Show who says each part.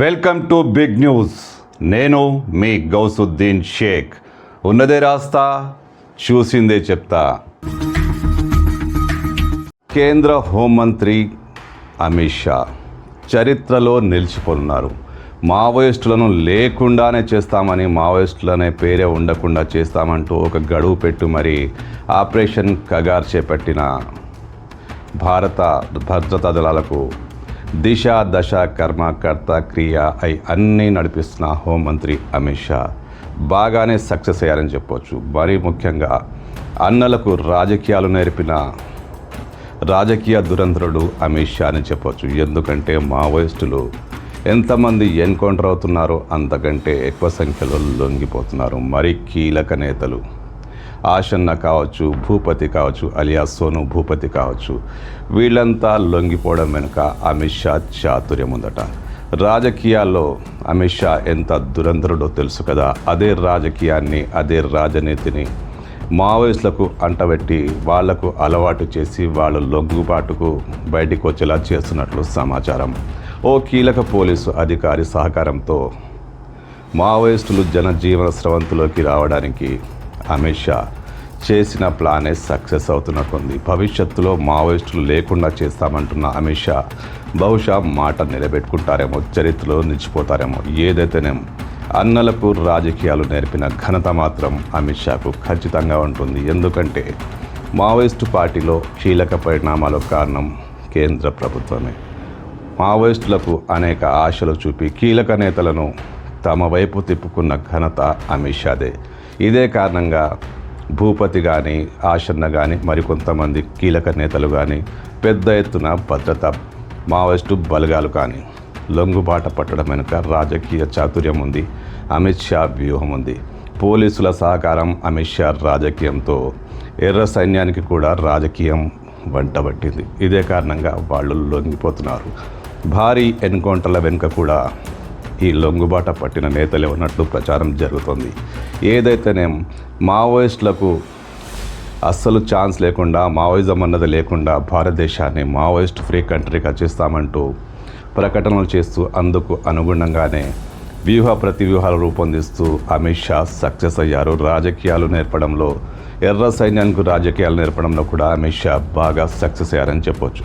Speaker 1: Welcome to big news. నేను మీ గౌసుద్దీన్ షేక్. ఉన్నదే రాస్తా చూసిందే చెప్తా. కేంద్ర హోంమంత్రి అమిత్ షా చరిత్రలో నిలిచిపోతున్నారు. మావోయిస్టులను లేకుండానే చేస్తామని మావోయిస్టులనే పేరే ఉండకుండా చేస్తామంటూ ఒక గడువు పెట్టు మరి ఆపరేషన్ కగార్ చేపట్టిన భారత భద్రతా దళాలకు దిశ దశ కర్మ కర్త క్రియ అయి అన్నీ నడిపిస్తున్న హోంమంత్రి అమిత్ షా. బాగానే సక్సెస్ అయ్యారని చెప్పవచ్చు మరీ ముఖ్యంగా అన్నలకు రాజకీయాలు నేర్పిన రాజకీయ దురంధరుడు అమిత్ షా అని చెప్పవచ్చు ఎందుకంటే మావోయిస్టులు ఎంతమంది ఎన్కౌంటర్ అవుతున్నారో అంతకంటే ఎక్కువ సంఖ్యలో లొంగిపోతున్నారు. మరి కీలక నేతలు ఆశన్న కావచ్చు భూపతి కావచ్చు అలియా సోను భూపతి కావచ్చు. వీళ్ళంతా లొంగిపోవడం వెనుక అమిత్ షా చాతుర్యం ఉందట. రాజకీయాల్లో అమిత్ షా ఎంత దురంధరుడో తెలుసు కదా. అదే రాజకీయాన్ని అదే రాజనీతిని మావోయిస్టులకు అంటబెట్టి వాళ్ళకు అలవాటు చేసి వాళ్ళు లొంగుబాటుకు బయటికి వచ్చేలా చేస్తున్నట్లు సమాచారం. ఓ కీలక పోలీసు అధికారి సహకారంతో మావోయిస్టులు జనజీవన స్రవంతిలోకి రావడానికి అమిత్ షా చేసిన ప్లానే సక్సెస్ అవుతున్నట్టుంది భవిష్యత్తులో మావోయిస్టులు లేకుండా చేస్తామంటున్న అమిత్ షా బహుశా మాట నిలబెట్టుకుంటారేమో చరిత్రలో నిలిచిపోతారేమో ఏదైతేనేం. అన్నలకు రాజకీయాలు నేర్పిన ఘనత మాత్రం అమిత్ షాకు ఖచ్చితంగా ఉంటుంది. ఎందుకంటే మావోయిస్టు పార్టీలో కీలక పరిణామాలకు కారణం కేంద్ర ప్రభుత్వమే. మావోయిస్టులకు అనేక ఆశలు చూపి కీలక నేతలను తమ వైపు తిప్పుకున్న ఘనత అమిత్ షాదే. ఇదే కారణంగా భూపతి కానీ ఆశన్న కానీ మరికొంతమంది కీలక నేతలు కానీ పెద్ద ఎత్తున భద్రత మావోయిస్టు బలగాలు కానీ లొంగుబాట పట్టడం వెనుక రాజకీయ చాతుర్యం ఉంది అమిత్ షా వ్యూహం ఉంది పోలీసుల సహకారం అమిత్ షా రాజకీయంతో ఎర్ర సైన్యానికి కూడా రాజకీయం వంటబట్టింది. ఇదే కారణంగా వాళ్ళు లొంగిపోతున్నారు. భారీ ఎన్కౌంటర్ల వెనుక కూడా ఈ లొంగుబాట పట్టిన నేతలే ఉన్నట్లు ప్రచారం జరుగుతోంది. ఏదైతేనేం మావోయిస్టులకు అస్సలు ఛాన్స్ లేకుండా మావోయిజం అన్నది లేకుండా భారతదేశాన్ని మావోయిస్ట్ ఫ్రీ కంట్రీగా చేస్తామంటూ ప్రకటనలు చేస్తూ అందుకు అనుగుణంగానే వ్యూహ ప్రతివ్యూహాలు రూపొందిస్తూ అమిత్ షా సక్సెస్ అయ్యారు. రాజకీయాలు నేర్పడంలో ఎర్ర సైన్యానికి రాజకీయాలు నేర్పడంలో కూడా అమిత్ షా బాగా సక్సెస్ అయ్యారని చెప్పొచ్చు.